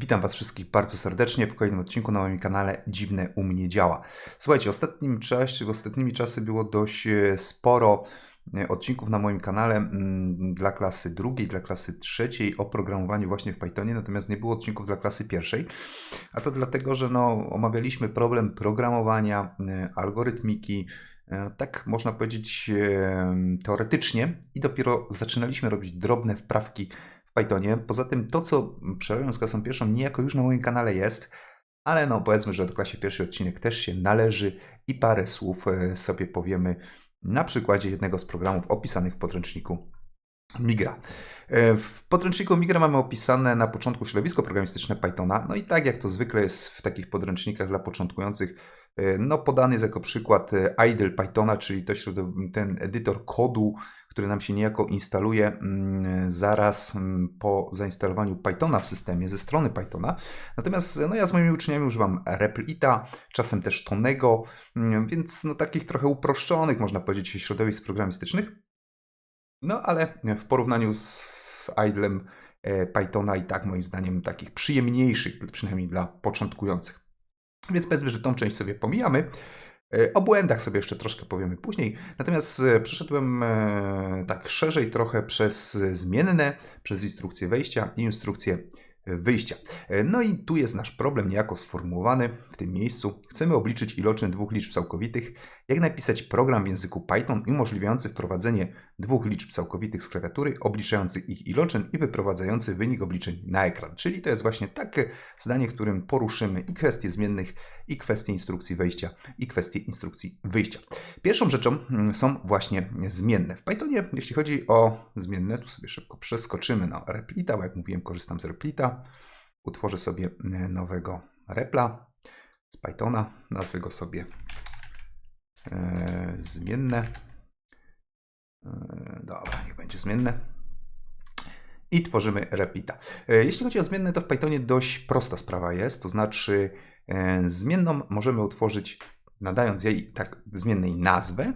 Witam Was wszystkich bardzo serdecznie w kolejnym odcinku na moim kanale Dziwne u mnie działa. Słuchajcie, ostatnim czasie, w ostatnimi czasy było dość e, sporo e, odcinków na moim kanale mm, dla klasy drugiej, dla klasy trzeciej o programowaniu właśnie w Pythonie, natomiast nie było odcinków dla klasy pierwszej. A to dlatego, że no, omawialiśmy problem programowania, e, algorytmiki, tak można powiedzieć teoretycznie i dopiero zaczynaliśmy robić drobne wprawki Pythonie. Poza tym to, co przerabiam z klasą pierwszą, niejako już na moim kanale jest, ale no powiedzmy, że do klasie pierwszy odcinek też się należy i parę słów e, sobie powiemy na przykładzie jednego z programów opisanych w podręczniku Migra. E, W podręczniku Migra mamy opisane na początku środowisko programistyczne Pythona. No i tak jak to zwykle jest w takich podręcznikach dla początkujących, e, no podany jest jako przykład idle Pythona, czyli to ten edytor kodu, który nam się niejako instaluje mm, zaraz mm, po zainstalowaniu Pythona w systemie ze strony Pythona. Natomiast no ja z moimi uczniami używam Replita, czasem też Tonego, mm, więc no takich trochę uproszczonych, można powiedzieć, środowisk programistycznych. No ale w porównaniu z idlem e, Pythona i tak moim zdaniem takich przyjemniejszych, przynajmniej dla początkujących. Więc powiedzmy, że tą część sobie pomijamy. E, O błędach sobie jeszcze troszkę powiemy później. Natomiast e, przeszedłem e, tak szerzej trochę przez zmienne, przez instrukcję wejścia i instrukcję wyjścia. E, No i tu jest nasz problem niejako sformułowany w tym miejscu. Chcemy obliczyć iloczyn dwóch liczb całkowitych. Jak napisać program w języku Python umożliwiający wprowadzenie dwóch liczb całkowitych z klawiatury, obliczający ich iloczyn i wyprowadzający wynik obliczeń na ekran. Czyli to jest właśnie takie zdanie, którym poruszymy i kwestie zmiennych, i kwestie instrukcji wejścia, i kwestie instrukcji wyjścia. Pierwszą rzeczą mm, są właśnie zmienne. W Pythonie, jeśli chodzi o zmienne, tu sobie szybko przeskoczymy na replita, bo jak mówiłem, korzystam z replita. Utworzę sobie e, nowego repla z Pythona, nazwę go sobie e, zmienne. E, dobra, niech będzie zmienne. I tworzymy replita. E, Jeśli chodzi o zmienne, to w Pythonie dość prosta sprawa jest, to znaczy e, zmienną możemy utworzyć nadając jej tak zmiennej nazwę,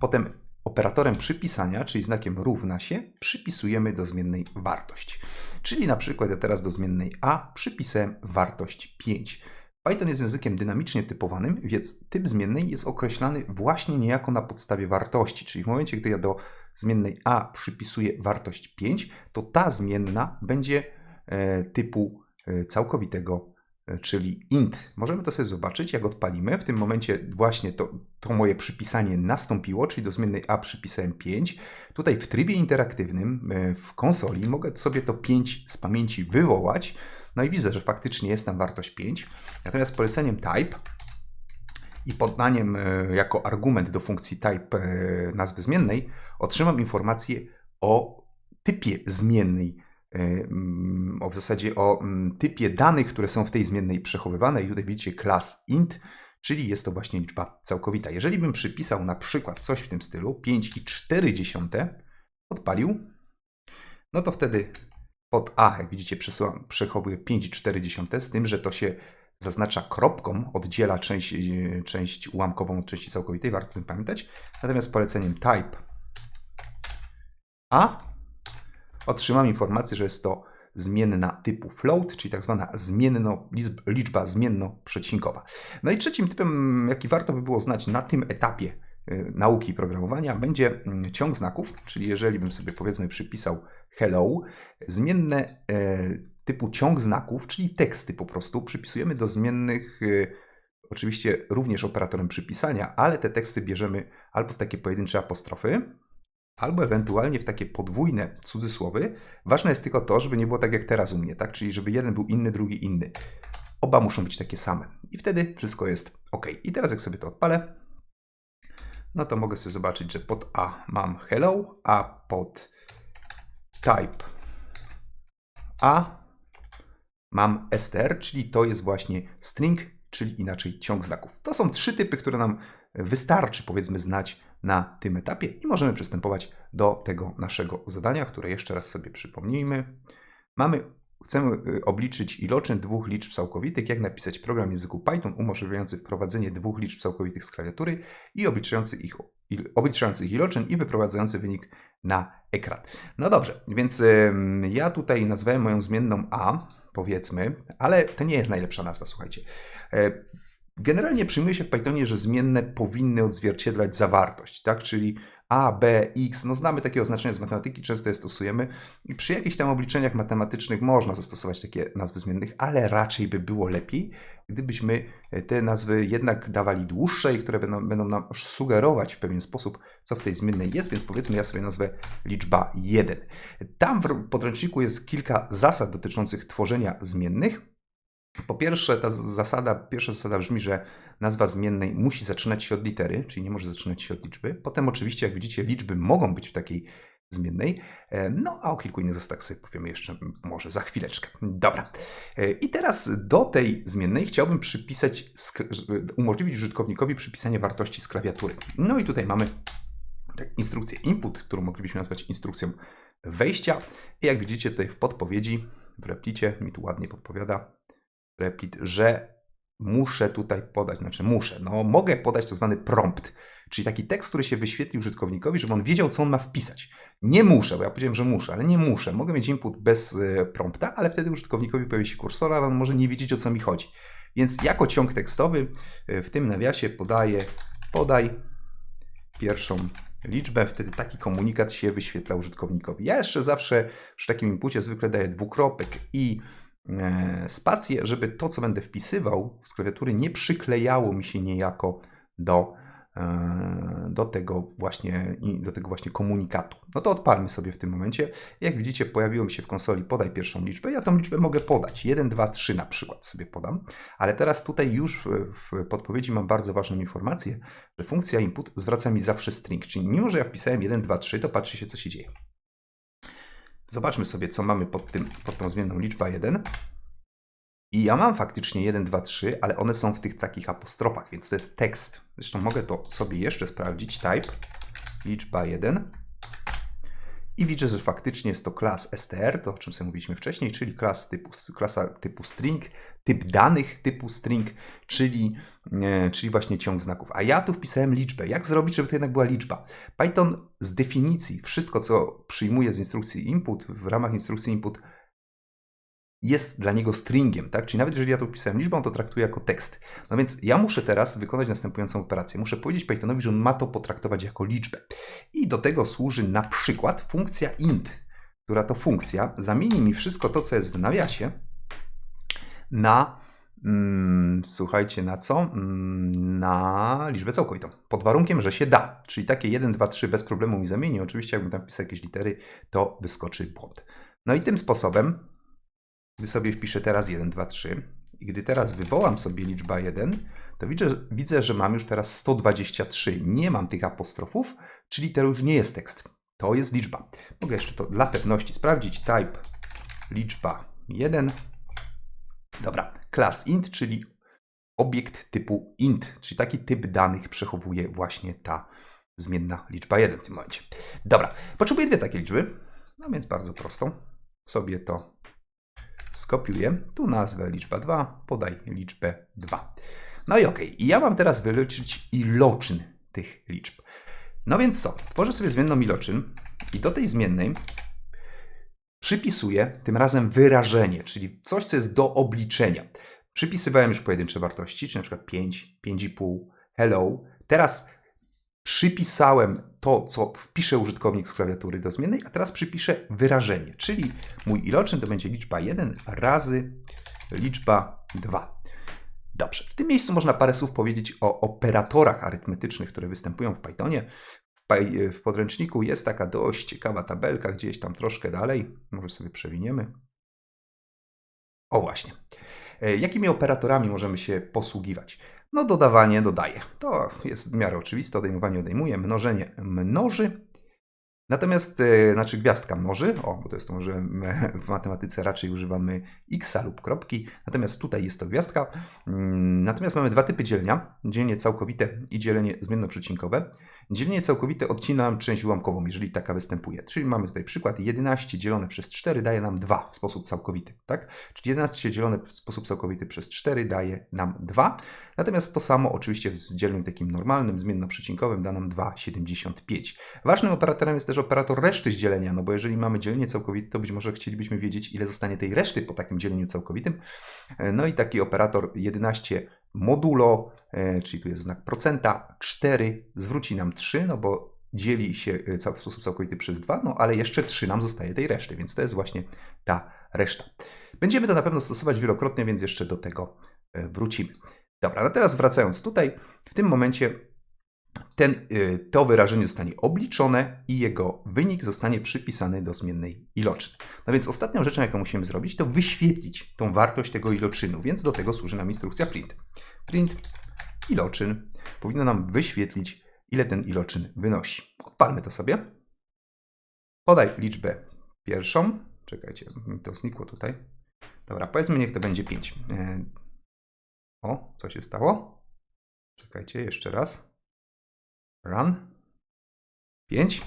potem operatorem przypisania, czyli znakiem równa się, przypisujemy do zmiennej wartość. Czyli na przykład ja teraz do zmiennej a przypisałem wartość 5. Python jest językiem dynamicznie typowanym, więc typ zmiennej jest określany właśnie niejako na podstawie wartości. Czyli w momencie, gdy ja do zmiennej a przypisuję wartość 5, to ta zmienna będzie e, typu e, całkowitego, czyli int. Możemy to sobie zobaczyć, jak odpalimy. W tym momencie właśnie to, to moje przypisanie nastąpiło, czyli do zmiennej a przypisałem 5. Tutaj w trybie interaktywnym e, w konsoli mogę sobie to 5 z pamięci wywołać. No i widzę, że faktycznie jest tam wartość 5. Natomiast poleceniem type i poddaniem e, jako argument do funkcji type e, nazwy zmiennej otrzymam informację o typie zmiennej, o w zasadzie o mm, typie danych, które są w tej zmiennej przechowywane. I tutaj widzicie class int, czyli jest to właśnie liczba całkowita. Jeżeli bym przypisał na przykład coś w tym stylu 5,4 odpalił, no to wtedy pod A, jak widzicie, przesyłam, przechowuję 5,4, z tym, że to się zaznacza kropką, oddziela część, e, część ułamkową od części całkowitej, warto o tym pamiętać. Natomiast poleceniem type A otrzymam informację, że jest to zmienna typu float, czyli tak zwana zmienno, liczb- liczba zmienno-przecinkowa. No i trzecim typem, jaki warto by było znać na tym etapie y, nauki programowania, będzie mm, ciąg znaków, czyli jeżeli bym sobie powiedzmy przypisał hello, zmienne e, typu ciąg znaków, czyli teksty po prostu, przypisujemy do zmiennych y, oczywiście również operatorem przypisania, ale te teksty bierzemy albo w takie pojedyncze apostrofy, albo ewentualnie w takie podwójne cudzysłowy. Ważne jest tylko to, żeby nie było tak jak teraz u mnie, tak? Czyli żeby jeden był inny, drugi inny. Oba muszą być takie same. I wtedy wszystko jest ok. I teraz jak sobie to odpalę, no to mogę sobie zobaczyć, że pod A mam hello, a pod type A mam str, czyli to jest właśnie string, czyli inaczej ciąg znaków. To są trzy typy, które nam wystarczy powiedzmy znać na tym etapie i możemy przystępować do tego naszego zadania, które jeszcze raz sobie przypomnijmy. Mamy, chcemy y, obliczyć iloczyn dwóch liczb całkowitych, jak napisać program w języku Python umożliwiający wprowadzenie dwóch liczb całkowitych z klawiatury i obliczający ich, obliczający ich iloczyn i wyprowadzający wynik na ekran. No dobrze, więc ja tutaj nazwałem moją zmienną a, powiedzmy, ale to nie jest najlepsza nazwa, słuchajcie. Generalnie przyjmuje się w Pythonie, że zmienne powinny odzwierciedlać zawartość, tak? Czyli A, B, X, no znamy takie oznaczenia z matematyki, często je stosujemy i przy jakichś tam obliczeniach matematycznych można zastosować takie nazwy zmiennych, ale raczej by było lepiej, gdybyśmy te nazwy jednak dawali dłuższe i które będą, będą nam sugerować w pewien sposób, co w tej zmiennej jest, więc powiedzmy ja sobie nazwę liczba 1. Tam w podręczniku jest kilka zasad dotyczących tworzenia zmiennych. Po pierwsze, ta zasada, pierwsza zasada brzmi, że nazwa zmiennej musi zaczynać się od litery, czyli nie może zaczynać się od liczby. Potem oczywiście, jak widzicie, liczby mogą być w takiej zmiennej. E, no, a o kilku innych zasadach sobie powiemy jeszcze może za chwileczkę. Dobra. E, I teraz do tej zmiennej chciałbym przypisać, umożliwić użytkownikowi przypisanie wartości z klawiatury. No i tutaj mamy instrukcję input, którą moglibyśmy nazwać instrukcją wejścia. I jak widzicie tutaj w podpowiedzi, w replicie, mi tu ładnie podpowiada replit, że muszę tutaj podać, znaczy muszę, no mogę podać tak zwany prompt, czyli taki tekst, który się wyświetli użytkownikowi, żeby on wiedział, co on ma wpisać. Nie muszę, bo ja powiedziałem, że muszę, ale nie muszę. Mogę mieć input bez e, prompta, ale wtedy użytkownikowi pojawi się kursor, ale on może nie wiedzieć, o co mi chodzi. Więc jako ciąg tekstowy e, w tym nawiasie podaję podaj pierwszą liczbę, wtedy taki komunikat się wyświetla użytkownikowi. Ja jeszcze zawsze przy takim inpucie zwykle daję dwukropek i spację, żeby to, co będę wpisywał z klawiatury, nie przyklejało mi się niejako do, e, do, tego właśnie, do tego właśnie komunikatu. No to odpalmy sobie w tym momencie. Jak widzicie, pojawiło mi się w konsoli podaj pierwszą liczbę. Ja tą liczbę mogę podać. 1, 2, 3 na przykład sobie podam. Ale teraz tutaj już w podpowiedzi mam bardzo ważną informację, że funkcja input zwraca mi zawsze string. Czyli mimo, że ja wpisałem 1, 2, 3, to patrzy się, co się dzieje. Zobaczmy sobie, co mamy pod, tym, pod tą zmienną liczba 1. I ja mam faktycznie 1, 2, 3, ale one są w tych takich apostrofach, więc to jest tekst. Zresztą mogę to sobie jeszcze sprawdzić. Type, liczba 1. I widzę, że faktycznie jest to klas str, to o czym sobie mówiliśmy wcześniej, czyli klas typu, klasa typu string, typ danych typu string, czyli, e, czyli właśnie ciąg znaków. A ja tu wpisałem liczbę. Jak zrobić, żeby to jednak była liczba? Python z definicji, wszystko co przyjmuje z instrukcji input, w ramach instrukcji input, jest dla niego stringiem, tak? Czyli nawet jeżeli ja tu wpisałem liczbę, on to traktuje jako tekst. No więc ja muszę teraz wykonać następującą operację. Muszę powiedzieć Pythonowi, że on ma to potraktować jako liczbę. I do tego służy na przykład funkcja int, która to funkcja zamieni mi wszystko to, co jest w nawiasie, na, mm, słuchajcie, na co? Mm, na liczbę całkowitą. Pod warunkiem, że się da. Czyli takie 1, 2, 3 bez problemu mi zamieni. Oczywiście, jakbym tam wpisał jakieś litery, to wyskoczy błąd. No i tym sposobem, gdy sobie wpiszę teraz 1, 2, 3 i gdy teraz wywołam sobie liczbę 1, to widzę, widzę, że mam już teraz 123. Nie mam tych apostrofów, czyli to już nie jest tekst. To jest liczba. Mogę jeszcze to dla pewności sprawdzić. Type liczba 1 Dobra, class int, czyli obiekt typu int, czyli taki typ danych przechowuje właśnie ta zmienna liczba 1 w tym momencie. Dobra, potrzebuję dwie takie liczby, no więc bardzo prostą. Sobie to skopiuję. Tu nazwę liczba 2, podaj liczbę 2. No i ok, i ja mam teraz wyliczyć iloczyn tych liczb. No więc co? Tworzę sobie zmienną iloczyn i do tej zmiennej Przypisuję tym razem wyrażenie, czyli coś, co jest do obliczenia. Przypisywałem już pojedyncze wartości, czyli na przykład 5, 5,5, hello. Teraz przypisałem to, co wpisze użytkownik z klawiatury do zmiennej, a teraz przypiszę wyrażenie, czyli mój iloczyn to będzie liczba 1 razy liczba 2. Dobrze, w tym miejscu można parę słów powiedzieć o operatorach arytmetycznych, które występują w Pythonie w podręczniku jest taka dość ciekawa tabelka, gdzieś tam troszkę dalej. Może sobie przewiniemy. O właśnie. E, jakimi operatorami możemy się posługiwać? No dodawanie dodaje. To jest w miarę oczywiste. Odejmowanie odejmuje. Mnożenie mnoży. Natomiast, e, znaczy gwiazdka mnoży, o, bo to jest to może w matematyce raczej używamy x lub kropki, natomiast tutaj jest to gwiazdka. Mm, natomiast mamy dwa typy dzielenia, dzielenie całkowite i dzielenie zmiennoprzecinkowe. Dzielenie całkowite odcina część ułamkową, jeżeli taka występuje. Czyli mamy tutaj przykład 11 dzielone przez 4 daje nam 2 w sposób całkowity. Tak? Czyli 11 dzielone w sposób całkowity przez 4 daje nam 2. Natomiast to samo oczywiście w dzieleniu takim normalnym, zmiennoprzycinkowym da nam 2,75. Ważnym operatorem jest też operator reszty z dzielenia, no bo jeżeli mamy dzielenie całkowite, to być może chcielibyśmy wiedzieć, ile zostanie tej reszty po takim dzieleniu całkowitym. No i taki operator 11 modulo, e, czyli tu jest znak procenta, 4 zwróci nam 3, no bo dzieli się e, w sposób całkowity przez 2, no ale jeszcze 3 nam zostaje tej reszty, więc to jest właśnie ta reszta. Będziemy to na pewno stosować wielokrotnie, więc jeszcze do tego e, wrócimy. Dobra, no teraz wracając tutaj, w tym momencie ten, to wyrażenie zostanie obliczone i jego wynik zostanie przypisany do zmiennej iloczyny. No więc ostatnią rzeczą, jaką musimy zrobić, to wyświetlić tą wartość tego iloczynu, więc do tego służy nam instrukcja print. Print iloczyn powinno nam wyświetlić, ile ten iloczyn wynosi. Odpalmy to sobie. Podaj liczbę pierwszą. Czekajcie, mi to znikło tutaj. Dobra, powiedzmy, niech to będzie 5. O, co się stało? Czekajcie, jeszcze raz. Run. 5.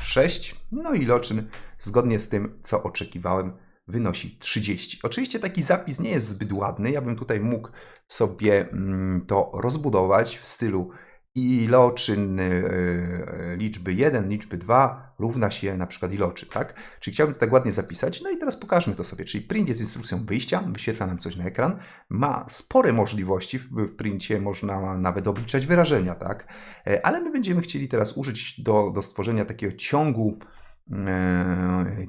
6. No i iloczyn, zgodnie z tym, co oczekiwałem, wynosi 30. Oczywiście taki zapis nie jest zbyt ładny. Ja bym tutaj mógł sobie mm, to rozbudować w stylu iloczyn y, y, liczby 1, liczby 2 równa się na przykład iloczyn, tak? Czyli chciałbym to tak ładnie zapisać. No i teraz pokażmy to sobie. Czyli print jest instrukcją wyjścia, wyświetla nam coś na ekran. Ma spore możliwości. W princie można nawet obliczać wyrażenia, tak? E, ale my będziemy chcieli teraz użyć do, do stworzenia takiego ciągu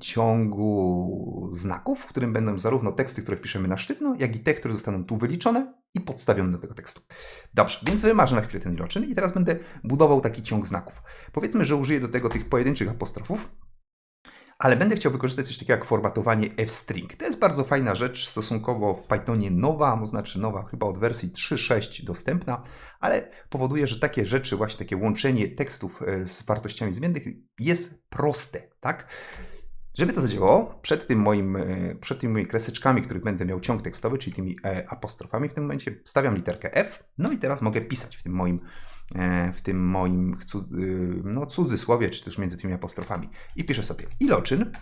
ciągu znaków, w którym będą zarówno teksty, które wpiszemy na sztywno, jak i te, które zostaną tu wyliczone i podstawione do tego tekstu. Dobrze, więc wymarzę na chwilę ten iloczyn i teraz będę budował taki ciąg znaków. Powiedzmy, że użyję do tego tych pojedynczych apostrofów, ale będę chciał wykorzystać coś takiego jak formatowanie f-string. To jest bardzo fajna rzecz, stosunkowo w Pythonie nowa, no znaczy nowa chyba od wersji 3.6 dostępna, ale powoduje, że takie rzeczy, właśnie takie łączenie tekstów e, z wartościami zmiennych jest proste, tak? Żeby to zadziałało, przed, tym moim, e, przed tymi moimi kreseczkami, których będę miał ciąg tekstowy, czyli tymi e, apostrofami w tym momencie, stawiam literkę F, no i teraz mogę pisać w tym moim, w tym moim no, cudzysłowie, czy też między tymi apostrofami. I piszę sobie iloczyn.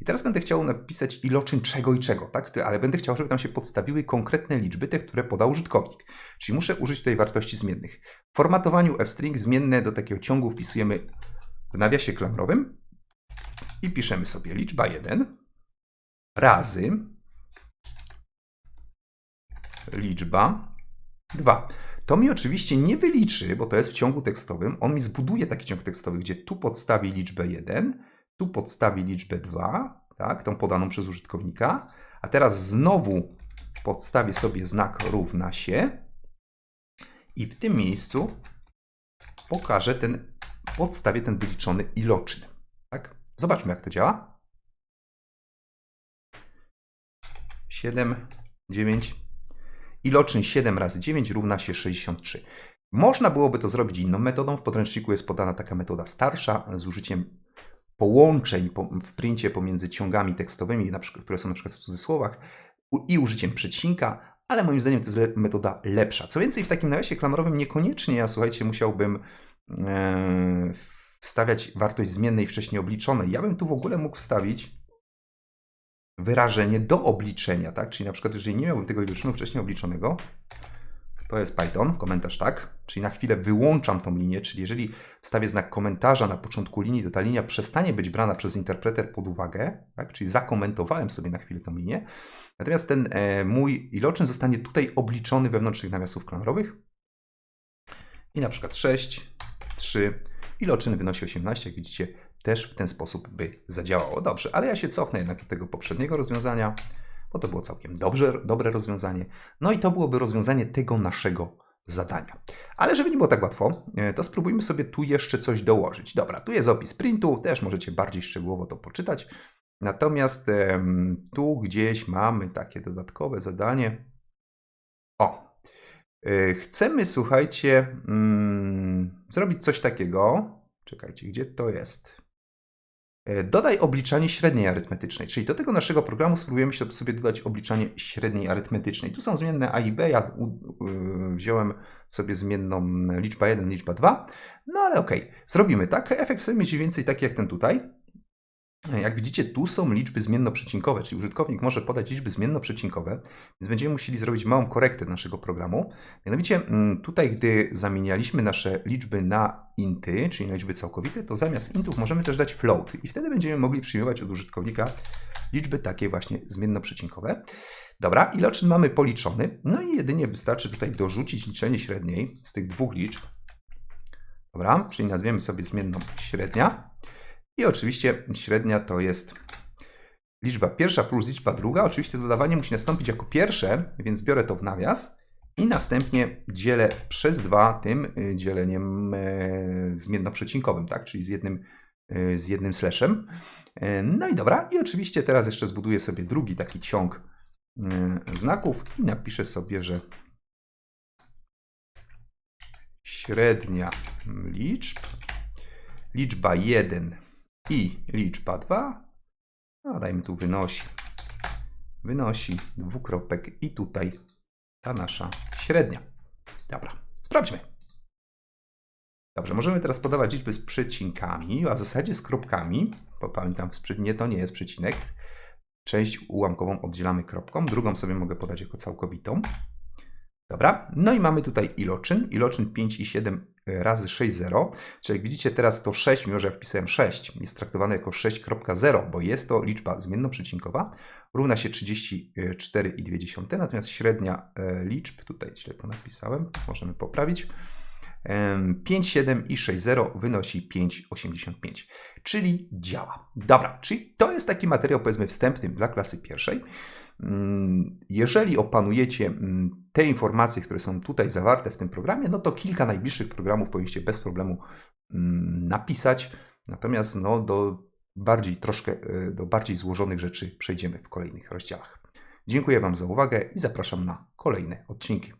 I teraz będę chciał napisać iloczyn czego i czego, tak? Ale będę chciał, żeby tam się podstawiły konkretne liczby, te, które podał użytkownik. Czyli muszę użyć tutaj wartości zmiennych. W formatowaniu f-string zmienne do takiego ciągu wpisujemy w nawiasie klamrowym i piszemy sobie liczba 1 razy liczba 2. To mi oczywiście nie wyliczy, bo to jest w ciągu tekstowym. On mi zbuduje taki ciąg tekstowy, gdzie tu podstawi liczbę 1, tu podstawi liczbę 2, tak, tą podaną przez użytkownika, a teraz znowu podstawię sobie znak równa się i w tym miejscu pokażę ten, podstawię ten wyliczony iloczyn. Tak? Zobaczmy, jak to działa. 7, 9. Iloczyn 7 razy 9 równa się 63. Można byłoby to zrobić inną metodą. W podręczniku jest podana taka metoda starsza z użyciem połączeń w princie pomiędzy ciągami tekstowymi, które są na przykład w cudzysłowach, i użyciem przecinka, ale moim zdaniem to jest metoda lepsza. Co więcej, w takim nawiasie klamrowym niekoniecznie ja, słuchajcie, musiałbym e, wstawiać wartość zmiennej wcześniej obliczonej. Ja bym tu w ogóle mógł wstawić wyrażenie do obliczenia, tak? Czyli na przykład, jeżeli nie miałbym tego iloczynu wcześniej obliczonego, to jest Python, komentarz tak, czyli na chwilę wyłączam tą linię, czyli jeżeli wstawię znak komentarza na początku linii, to ta linia przestanie być brana przez interpreter pod uwagę, tak, czyli zakomentowałem sobie na chwilę tą linię, natomiast ten e, mój iloczyn zostanie tutaj obliczony wewnątrz tych nawiasów klamrowych i na przykład 6, 3, iloczyn wynosi 18, jak widzicie, też w ten sposób by zadziałało. Dobrze, ale ja się cofnę jednak do tego poprzedniego rozwiązania, bo to było całkiem dobrze, dobre rozwiązanie. No i to byłoby rozwiązanie tego naszego zadania. Ale żeby nie było tak łatwo, e, to spróbujmy sobie tu jeszcze coś dołożyć. Dobra, tu jest opis printu, też możecie bardziej szczegółowo to poczytać. Natomiast tu gdzieś mamy takie dodatkowe zadanie. O, e, chcemy, słuchajcie, mm, zrobić coś takiego. Czekajcie, gdzie to jest? E, Dodaj obliczanie średniej arytmetycznej, czyli do tego naszego programu spróbujemy sobie dodać obliczanie średniej arytmetycznej. Tu są zmienne a i b, ja wziąłem sobie zmienną liczba 1, liczba 2, no ale okej, zrobimy tak. Efekt chcemy mieć więcej taki jak ten tutaj. Jak widzicie, tu są liczby zmiennoprzecinkowe, czyli użytkownik może podać liczby zmiennoprzecinkowe, więc będziemy musieli zrobić małą korektę naszego programu. Mianowicie mm, tutaj, gdy zamienialiśmy nasze liczby na inty, czyli na liczby całkowite, to zamiast intów możemy też dać float i wtedy będziemy mogli przyjmować od użytkownika liczby takie właśnie zmiennoprzecinkowe. Dobra, iloczyn mamy policzony, no i jedynie wystarczy tutaj dorzucić liczenie średniej z tych dwóch liczb. Dobra, czyli nazwiemy sobie zmienną średnia. I oczywiście średnia to jest liczba pierwsza plus liczba druga. Oczywiście dodawanie musi nastąpić jako pierwsze, więc biorę to w nawias i następnie dzielę przez dwa tym y, dzieleniem e, zmiennoprzecinkowym, tak? czyli z jednym, y, z jednym slashem. No i dobra, i oczywiście teraz jeszcze zbuduję sobie drugi taki ciąg y, znaków i napiszę sobie, że średnia liczb, liczba 1 i liczba 2, no dajmy tu wynosi, wynosi dwukropek i tutaj ta nasza średnia. Dobra, sprawdźmy. Dobrze, możemy teraz podawać liczby z przecinkami, a w zasadzie z kropkami, bo pamiętam, nie, to nie jest przecinek. Część ułamkową oddzielamy kropką, drugą sobie mogę podać jako całkowitą. Dobra, no i mamy tutaj iloczyn. Iloczyn 5 i 7 razy 6, 0. Czyli jak widzicie teraz to 6, mimo że ja wpisałem 6, jest traktowane jako 6.0, bo jest to liczba zmiennoprzecinkowa, równa się 34,2, natomiast średnia e, liczb, tutaj źle to napisałem, możemy poprawić, em, 5, 7 i 6, 0 wynosi 5,85, czyli działa. Dobra, czyli to jest taki materiał powiedzmy wstępny dla klasy pierwszej. Mm, Jeżeli opanujecie mm, te informacje, które są tutaj zawarte w tym programie, no to kilka najbliższych programów powinniście bez problemu mm, napisać. Natomiast no, do bardziej troszkę e, do bardziej złożonych rzeczy przejdziemy w kolejnych rozdziałach. Dziękuję Wam za uwagę i zapraszam na kolejne odcinki.